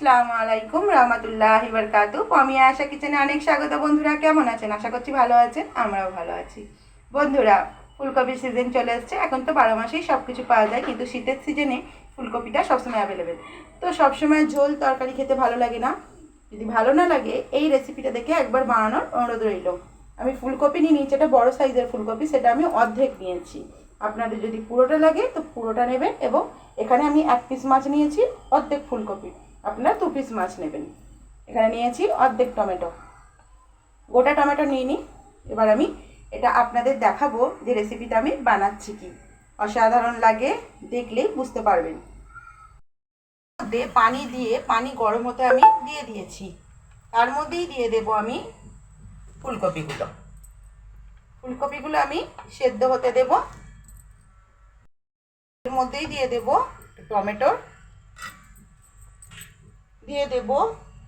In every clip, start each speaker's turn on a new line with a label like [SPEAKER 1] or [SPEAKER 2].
[SPEAKER 1] আসসালামু আলাইকুম রহমতুল্লাহ বারকাতু আমি আশা কিচেনে অনেক স্বাগত। বন্ধুরা, কেমন আছেন? আশা করছি ভালো আছেন, আমরাও ভালো আছি। বন্ধুরা, ফুলকপির সিজন চলে এসছে। এখন তো বারো মাসেই সব কিছু পাওয়া যায়, কিন্তু শীতের সিজনে ফুলকপিটা সবসময় অ্যাভেলেবেল তো সবসময় ঝোল, তরকারি খেতে ভালো লাগে না? যদি ভালো না লাগে, এই রেসিপিটা দেখে একবার বানানোর অনুরোধ রইল। আমি ফুলকপি নিয়ে নিয়েছি এটা বড়ো সাইজের ফুলকপি, সেটা আমি অর্ধেক নিয়েছি। আপনাদের যদি পুরোটা লাগে, তো পুরোটা নেবেন এবং এখানে আমি এক পিস মাছ নিয়েছি, অর্ধেক ফুলকপি। আপনারা দু পিস মাছ নেবেন। এখানে নিয়েছি অর্ধেক টমেটো। গোটা টমেটো নিয়ে নিই এবার আমি এটা আপনাদের দেখাবো যে রেসিপিটা আমি বানাচ্ছি কি। অসাধারণ লাগে দেখলেই বুঝতে পারবেন। মধ্যে পানি দিয়ে, পানি গরম হতে আমি দিয়ে দিয়েছি। তার মধ্যেই দিয়ে দেব আমি ফুলকপিগুলো। ফুলকপিগুলো আমি সেদ্ধ হতে দেব। এর মধ্যেই দিয়ে দেব টমেটো দিয়ে দেব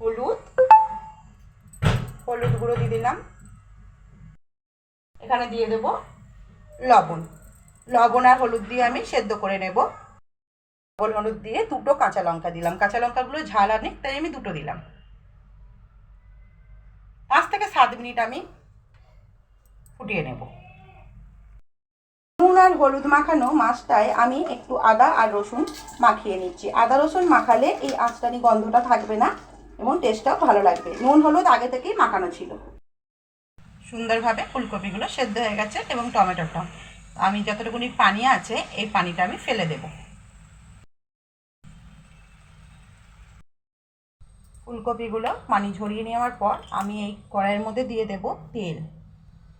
[SPEAKER 1] হলুদ। হলুদ গুঁড়ো দিয়ে দিলাম। এখানে দিয়ে দেব লবণ। লবণ আর হলুদ দিয়ে আমি সেদ্ধ করে নেব। লবণ হলুদ দিয়ে দুটো কাঁচা লঙ্কা দিলাম। কাঁচা লঙ্কাগুলো ঝাল নেই তাই আমি দুটো দিলাম। পাঁচ থেকে সাত মিনিট আমি ফুটিয়ে নেব। আর হলুদ মাখানো মাছটায় আমি একটু আদা আর রসুন মাখিয়ে নিচ্ছি। আদা রসুন মাখালে এই আঁচটানি গন্ধটা থাকবে না এবং টেস্টটাও ভালো লাগবে। নুন, হলুদ আগে থেকেই মাখানো ছিল। সুন্দরভাবে ফুলকপিগুলো সেদ্ধ হয়ে গেছে এবং টমেটোটা। আমি যতটুকুনি পানি আছে, এই পানিটা আমি ফেলে দেব। ফুলকপিগুলো পানি ঝরিয়ে নেওয়ার পর আমি এই কড়াইয়ের মধ্যে দিয়ে দেব তেল।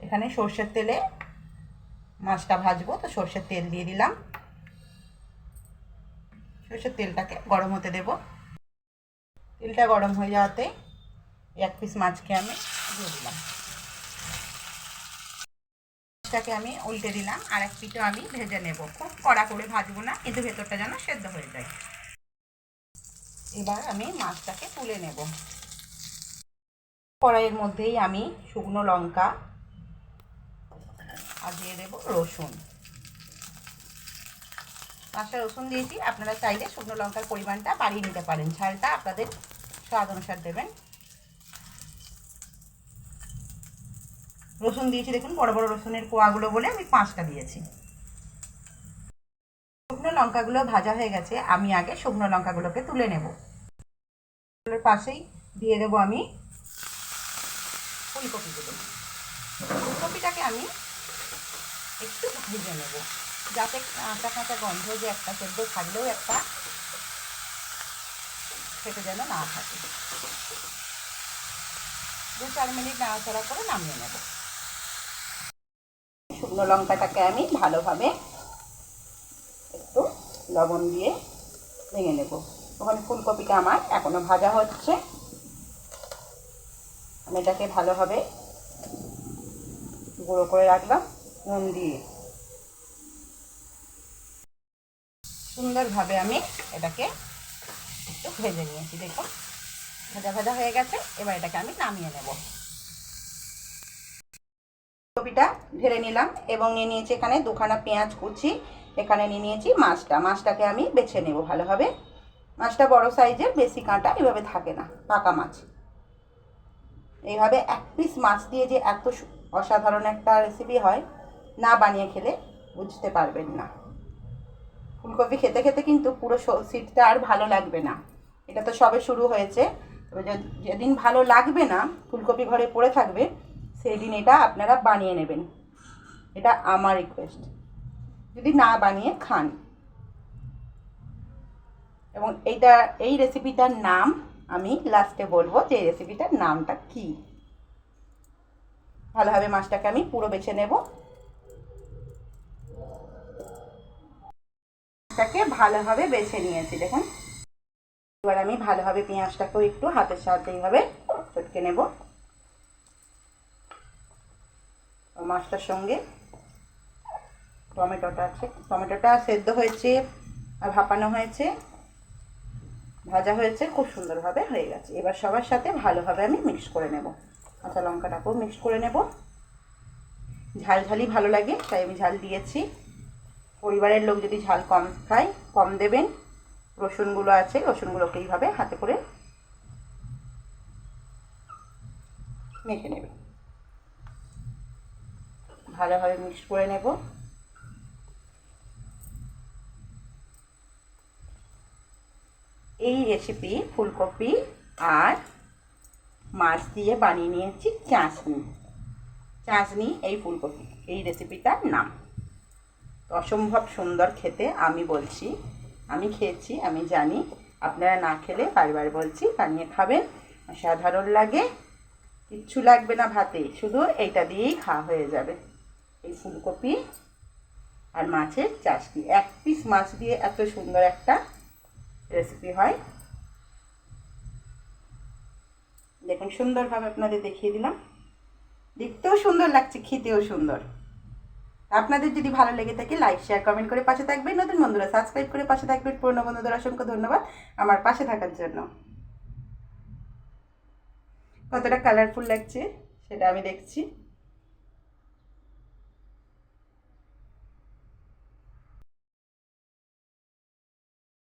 [SPEAKER 1] এখানে সর্ষের তেলে মাছটা ভাজবো, তো সর্ষের তেল দিয়ে দিলাম। সর্ষের তেলটাকে গরম হতে দেব। তেলটা গরম হয়ে যাওয়াতে এক পিস মাছকে আমি দিয়ে দিলাম। মাছটাকে আমি উল্টে দিলাম, আর এক পিঠও আমি ভেজে নেব। খুব কড়া করে ভাজবো না কিন্তু ভেতরটা যেন সেদ্ধ হয়ে যায়। এবার আমি মাছটাকে তুলে নেব। কড়াইয়ের মধ্যেই আমি শুকনো লঙ্কা আর দিয়ে দেবো রসুন। পাঁচটা রসুন দিয়েছি, আপনারা চাইলে শুকনো লঙ্কার পরিমাণটা বাড়িয়ে নিতে পারেন। ঝালটা আপনাদের স্বাদ অনুসার দেবেন। রসুন দিয়েছি, দেখুন, বড় বড় রসুনের কোয়াগুলো বলে আমি পাঁচটা দিয়েছি। শুকনো লঙ্কাগুলো ভাজা হয়ে গেছে, আমি আগে শুকনো লঙ্কাগুলোকে তুলে নেব। পাশেই দিয়ে দেবো আমি ফুলকপিগুলো। ফুলকপিটাকে আমি একটু ভেজে নেব। যাতে কাঁচা কাঁচা গন্ধ যে একটা সেদ্ধ থাকলেও একটা সেটা যেন না থাকে। দু চার মিনিট নাড়াচাড়া করে নামিয়ে নেব। শুকনো লঙ্কাটাকে আমি ভালোভাবে একটু লবণ দিয়ে ভেঙে নেব। ওখানে ফুলকপিটা আমার এখনও ভাজা হচ্ছে। আমি এটাকে ভালোভাবে গুঁড়ো করে রাখলাম। নুন দিয়ে। সুন্দরভাবে আমি এটাকে একটু ভেজে নিয়েছি, দেখুন। ভাজা ভাজা হয়ে গেছে, এবার এটাকে আমি নামিয়ে নেব। কপিটা ঢেলে নিলাম এবং নিয়ে নিয়েছি এখানে দুখানা পেঁয়াজ কুচি, এখানে নিয়ে নিয়েছি মাছটা। মাছটাকে আমি বেছে নেব ভালোভাবে। মাছটা বড় সাইজের, বেশি কাঁটা, এভাবে থাকে না, পাকা মাছ। এইভাবে এক পিস মাছ দিয়ে যে এত অসাধারণ একটা রেসিপি হয় না বানিয়ে খেলে বুঝতে পারবেন না। ফুলকপি খেতে খেতে কিন্তু পুরো শীতটা আর ভালো লাগবে না। এটা তো সবে শুরু হয়েছে। তবে যেদিন ভালো লাগবে না, ফুলকপি ঘরে পড়ে থাকবে সেই দিন এটা আপনারা বানিয়ে নেবেন। এটা আমার রিকোয়েস্ট যদি না বানিয়ে খান। এবং এইটা, এই রেসিপিটার নাম আমি লাস্টে বলব যে এই রেসিপিটার নামটা কী। ভালোভাবে মাছটাকে আমি পুরো বেছে নেব। মাছটাকে ভালোভাবে বেছে নিয়েছি, দেখুন। এবার আমি ভালোভাবে পেঁয়াজটাকেও একটু হাতের সাহায্যে এইভাবে চটকে নেব। মাছটার সঙ্গে টমেটোটা আছে। টমেটোটা সেদ্ধ হয়েছে আর ভাপানো হয়েছে। ভাজা হয়েছে, খুব সুন্দরভাবে হয়ে গেছে। এবার সবার সাথে ভালোভাবে আমি মিক্স করে নেব। কাঁচা লঙ্কাটাকেও মিক্স করে নেব। ঝাল ঝালই ভালো লাগে, তাই আমি ঝাল দিয়েছি। পরিবারের লোক যদি ঝাল কম খায়, কম দেবেন, রসুনগুলো আছে, রসুনগুলোকে এইভাবে হাতে করে মেখে নেবে ভালোভাবে মিক্স করে নেব। এই রেসিপি ফুলকপি আর মাছ দিয়ে বানিয়ে নিয়েছি চাঁচনি। চাঁচনি এই ফুলকপি, এই রেসিপিটার নাম। অসম্ভব সুন্দর খেতে আমি বলছি। আমি খেয়েছি, আমি জানি। আপনারা না খেলে বারবার বলছি, বানিয়ে খাবেন। সাধারণ লাগে। কিচ্ছু লাগবে না ভাতে, শুধু এইটা দিয়েই খাওয়া হয়ে যাবে। এই ফুলকপি আর মাছের চাষটি এক পিস মাছ দিয়ে এত সুন্দর একটা রেসিপি হয়। দেখুন, সুন্দরভাবে আপনাদের দেখিয়ে দিলাম। দেখতেও সুন্দর লাগছে, খেতেও সুন্দর। আপনাদের যদি ভালো লেগে থাকে লাইক শেয়ার কমেন্ট করে পাশে থাকবেন। নতুন বন্ধুরা সাবস্ক্রাইব করে পাশে থাকবেন। পুরনো বন্ধুদের অসংখ্য ধন্যবাদ আমার পাশে থাকার জন্য। কতটা কালারফুল লাগছে, সেটা আমি দেখছি।